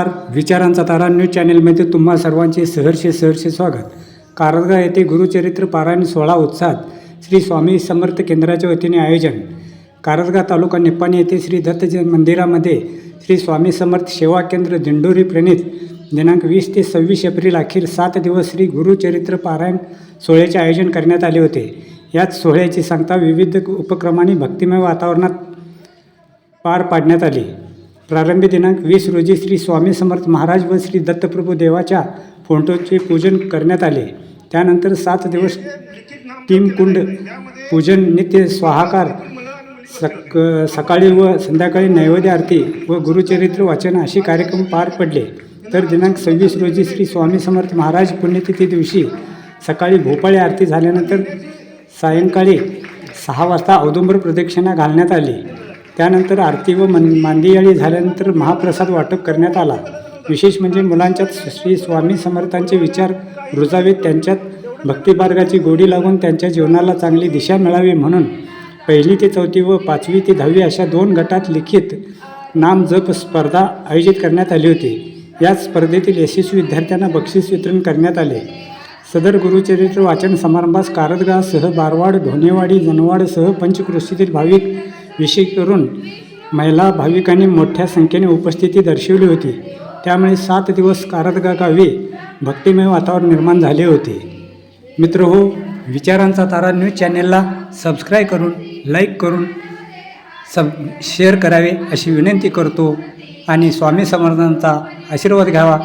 नमस्कार. विचारांचा तारा न्यूज चॅनेलमध्ये तुम्हा सर्वांचे सहर्ष सहर्ष स्वागत. कारंजा येथे गुरुचरित्र पारायण सोहळा उत्साहात श्री स्वामी समर्थ केंद्राच्या वतीने आयोजन. कारजगा तालुका निपाणी येथे श्री दत्त मंदिरामध्ये श्री स्वामी समर्थ सेवा केंद्र दिंडोरी प्रणित दिनांक वीस ते सव्वीस एप्रिल अखेर सात दिवस श्री गुरुचरित्र पारायण सोहळ्याचे आयोजन करण्यात आले होते. याच सोहळ्याची सांगता विविध उपक्रमांनी भक्तिमय वातावरणात पार पाडण्यात आली. प्रारंभी दिनांक वीस रोजी श्री स्वामी समर्थ महाराज व श्री दत्तप्रभू देवाच्या फोटोचे पूजन करण्यात आले. त्यानंतर सात दिवस टीम कुंड पूजन नित्य स्वाहाकार सक सकाळी व संध्याकाळी नैवेद्य आरती व गुरुचरित्र वाचन असे कार्यक्रम पार पडले. तर दिनांक सव्वीस रोजी श्री स्वामी समर्थ महाराज पुण्यतिथी दिवशी सकाळी भोपाळी आरती झाल्यानंतर सायंकाळी सहा वाजता औदुंबर प्रदक्षिणा घालण्यात आली. त्यानंतर आरती व मन मांदियाळी झाल्यानंतर महाप्रसाद वाटप करण्यात आला. विशेष म्हणजे मुलांच्यात श्री स्वामी समर्थांचे विचार रुजावेत त्यांच्यात भक्तिमार्गाची गोडी लागून त्यांच्या जीवनाला चांगली दिशा मिळावी म्हणून पहिली ते चौथी व पाचवी ते दहावी अशा दोन गटात लिखित नाम जप स्पर्धा आयोजित करण्यात आली होती. या स्पर्धेतील यशस्वी विद्यार्थ्यांना बक्षीस वितरण करण्यात आले. सदर गुरुचरित्र वाचन समारंभास कारदगासह बारवाड ढोणेवाडी जनवाडसह पंचकृषीतील भाविक विशेष करून महिला भाविकांनी मोठ्या संख्येने उपस्थिती दर्शवली होती. त्यामुळे सात दिवस कारदगा गावी भक्तिमय वातावरण निर्माण झाले होते. मित्र हो विचारांचा तारा न्यूज चॅनेलला सबस्क्राईब करून लाईक करून सब शेअर करावे अशी विनंती करतो आणि स्वामी समर्थांचा आशीर्वाद घ्यावा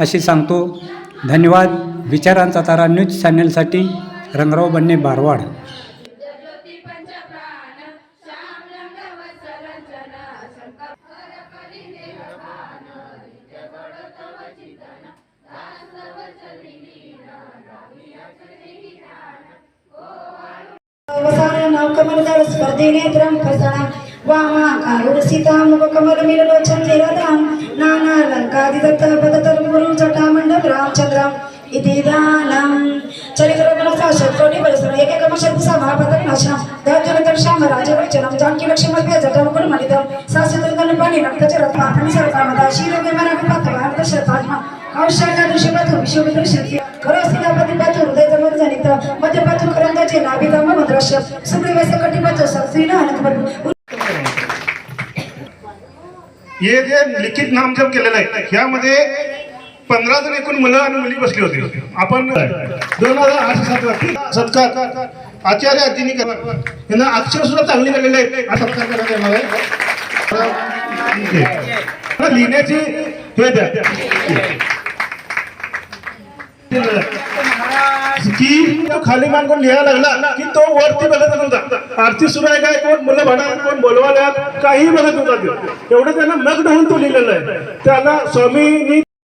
अशी सांगतो. धन्यवाद. विचारांचा तारा न्यूज चॅनेलसाठी रंगराव बन्ने बारवाड. కమలదళ స్పర్ధినేత్రం ప్రసనం. వామాకారుడసితాముఖకమలమిలలోచం నిరదాం నానాలంకాదిదత్తపదతరుమురుం జటామండం రామచంద్రం. ఇది దానం. చరిత్ర మనసా जटमुकुटमलितं सास्यदुर्गणपाणि रक्तचरत्मापणि ವಿಶ್ವವಿದ್ರ ಶಕ್ತಿ औषधादृशपथो विश्वविदृश्यते ಹೃದಯದ ಮರುಜನಿತ ಮಧ್ಯಪತ್ತು करंदाचे नाभितम मद्रश्य सुग्रीवस्य ಕಟಿಪತ್ತು सक्सीन अनंतपद हे जे लिखित नामजप केलेलं आहे यामध्ये पंधरा जण एकूण मुलं आणि मुली बसली होती. आपण दोन हजार आठ सात सत्कार. आचार्य अजिनी यांना अक्षर सुद्धा चांगली झालेली आहेत. आहे लिहिण्याची हे द्या. की तो खाली मान कोण लिहायला लागला की तो वरती बघत नव्हता आरती सुरू आहे काय? कोण मुलं म्हणा कोण बोलवायला काही बघत नव्हता एवढं त्यांना मग्न होऊन तो लिहिलेला आहे. त्याला स्वामींनी